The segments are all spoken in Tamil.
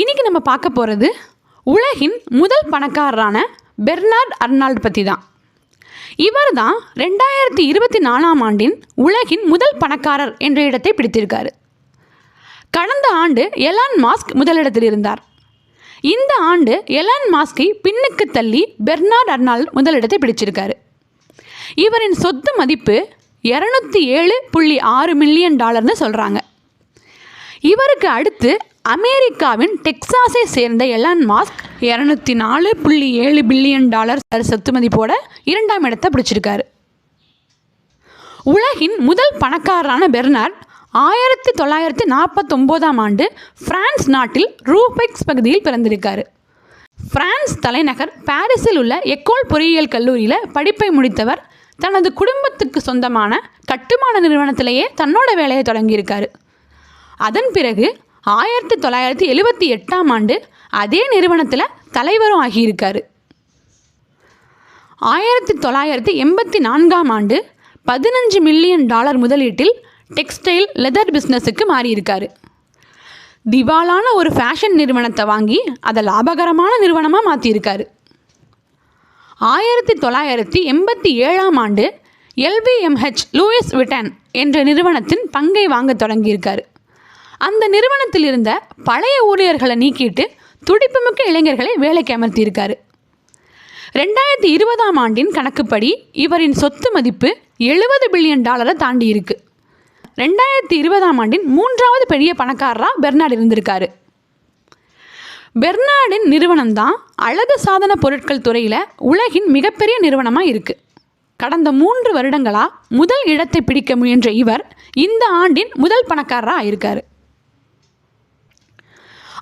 இன்னைக்கு நம்ம பார்க்க போகிறது உலகின் முதல் பணக்காரரான பெர்னார்ட் அர்னால்ட் பற்றி தான் இவர் தான் ரெண்டாயிரத்தி இருபத்தி நாலாம் ஆண்டின் உலகின் முதல் பணக்காரர் என்ற இடத்தை பிடித்திருக்காரு. கடந்த ஆண்டு எலான் மாஸ்க் முதலிடத்தில் இருந்தார். இந்த ஆண்டு எலான் மாஸ்கை பின்னுக்கு தள்ளி பெர்னார்ட் அர்னால்ட் முதலிடத்தை பிடிச்சிருக்காரு. இவரின் சொத்து மதிப்பு இரநூத்தி ஏழு புள்ளி ஆறு மில்லியன் டாலர்னு சொல்கிறாங்க இவருக்கு அடுத்து அமெரிக்காவின் டெக்சாஸை சேர்ந்த எலான் மாஸ்க் இரநூத்தி நாலு புள்ளி ஏழு பில்லியன் டாலர் சொத்து மதிப்போட இரண்டாம் இடத்தை பிடிச்சிருக்காரு. உலகின் முதல் பணக்காரரான பெர்னார்ட் ஆயிரத்தி தொள்ளாயிரத்தி நாற்பத்தொம்போதாம் ஆண்டு பிரான்ஸ் நாட்டில் ரூபெக்ஸ் பகுதியில் பிறந்திருக்காரு. பிரான்ஸ் தலைநகர் பாரிஸில் உள்ள எக்கோல் பொறியியல் கல்லூரியில் படிப்பை முடித்தவர் தனது குடும்பத்துக்கு சொந்தமான கட்டுமான நிறுவனத்திலேயே தன்னோட வேலையை தொடங்கியிருக்காரு. அதன் பிறகு ஆயிரத்தி தொள்ளாயிரத்தி எழுபத்தி எட்டாம் ஆண்டு அதே நிறுவனத்தில் தலைவரும் ஆகியிருக்காரு. ஆயிரத்தி தொள்ளாயிரத்தி எண்பத்தி நான்காம் ஆண்டு பதினஞ்சு மில்லியன் டாலர் முதலீட்டில் டெக்ஸ்டைல் லெதர் பிஸ்னஸுக்கு மாறியிருக்காரு. திவாலான ஒரு ஃபேஷன் நிறுவனத்தை வாங்கி அதை லாபகரமான நிறுவனமாக மாற்றியிருக்காரு ஆயிரத்தி தொள்ளாயிரத்தி எண்பத்தி ஏழாம் ஆண்டு எல்விஎம்ஹெச் லூயிஸ் விட்டன் என்ற நிறுவனத்தின் பங்கை வாங்க தொடங்கியிருக்காரு. அந்த நிறுவனத்தில் இருந்த பழைய ஊழியர்களை நீக்கிட்டு துடிப்புமிக்க இளைஞர்களை வேலைக்கு அமர்த்தியிருக்காரு. ரெண்டாயிரத்தி இருபதாம் ஆண்டின் கணக்குப்படி இவரின் சொத்து மதிப்பு எழுபது பில்லியன் டாலரை தாண்டி இருக்கு ரெண்டாயிரத்தி இருபதாம் ஆண்டின் மூன்றாவது பெரிய பணக்காரராக பெர்னாட் இருந்திருக்காரு. பெர்னாடின் நிறுவனம் தான் அழகு சாதன பொருட்கள் துறையில் உலகின் மிகப்பெரிய நிறுவனமாக இருக்குது கடந்த மூன்று வருடங்களாக முதல் இடத்தை பிடிக்க முயன்ற இவர் இந்த ஆண்டின் முதல் பணக்காரராக ஆயிருக்காரு.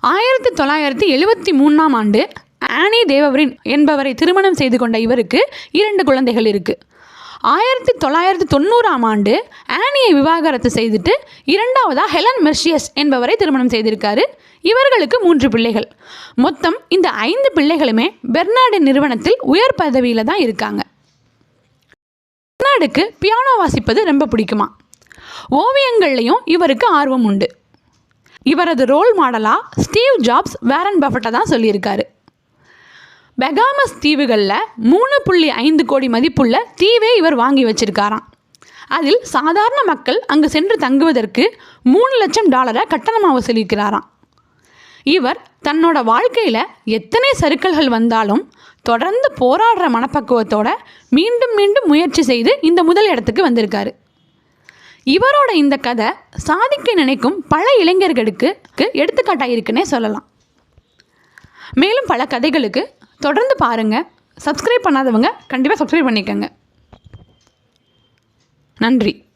ஆயிரத்தி தொள்ளாயிரத்தி எழுபத்தி மூணாம் ஆண்டு ஆனி தேவவரின் என்பவரை திருமணம் செய்து கொண்ட இவருக்கு இரண்டு குழந்தைகள் இருக்குது ஆயிரத்தி தொள்ளாயிரத்தி தொண்ணூறாம் ஆண்டு ஆனியை விவாகரத்து செய்துட்டு இரண்டாவதாக ஹெலன் மெர்ஷியஸ் என்பவரை திருமணம் செய்திருக்காரு. இவர்களுக்கு மூன்று பிள்ளைகள். மொத்தம் இந்த ஐந்து பிள்ளைகளுமே பெர்னார்டின் நிறுவனத்தில் உயர் பதவியில் தான் இருக்காங்க. பெர்னாடுக்கு பியானோ வாசிப்பது ரொம்ப பிடிக்குமா? ஓவியங்கள்லையும் இவருக்கு ஆர்வம் உண்டு. இவரது ரோல் மாடலாக ஸ்டீவ் ஜாப்ஸ் வேரன் பஃபட்டை தான் சொல்லியிருக்காரு. பெகாமஸ் தீவுகளில் மூணு புள்ளி ஐந்து கோடி மதிப்புள்ள தீவே இவர் வாங்கி வச்சிருக்காராம். அதில் சாதாரண மக்கள் அங்கு சென்று தங்குவதற்கு மூணு லட்சம் டாலரை கட்டணமாக வசூலிக்கிறாராம் இவர் தன்னோட வாழ்க்கையில் எத்தனை சறுக்கல்கள் வந்தாலும் தொடர்ந்து போராடுற மனப்பக்குவத்தோட மீண்டும் மீண்டும் முயற்சி செய்து இந்த முதல் இடத்துக்கு வந்திருக்காரு. இவரோட இந்த கதை சாதிக்க நினைக்கும் பல இளைஞர்களுக்கு எடுத்துக்காட்டாக இருக்குன்னே சொல்லலாம். மேலும் பல கதைகளுக்கு தொடர்ந்து பாருங்கள் சப்ஸ்கிரைப் பண்ணாதவங்க கண்டிப்பாக சப்ஸ்கிரைப் பண்ணிக்கோங்க. நன்றி.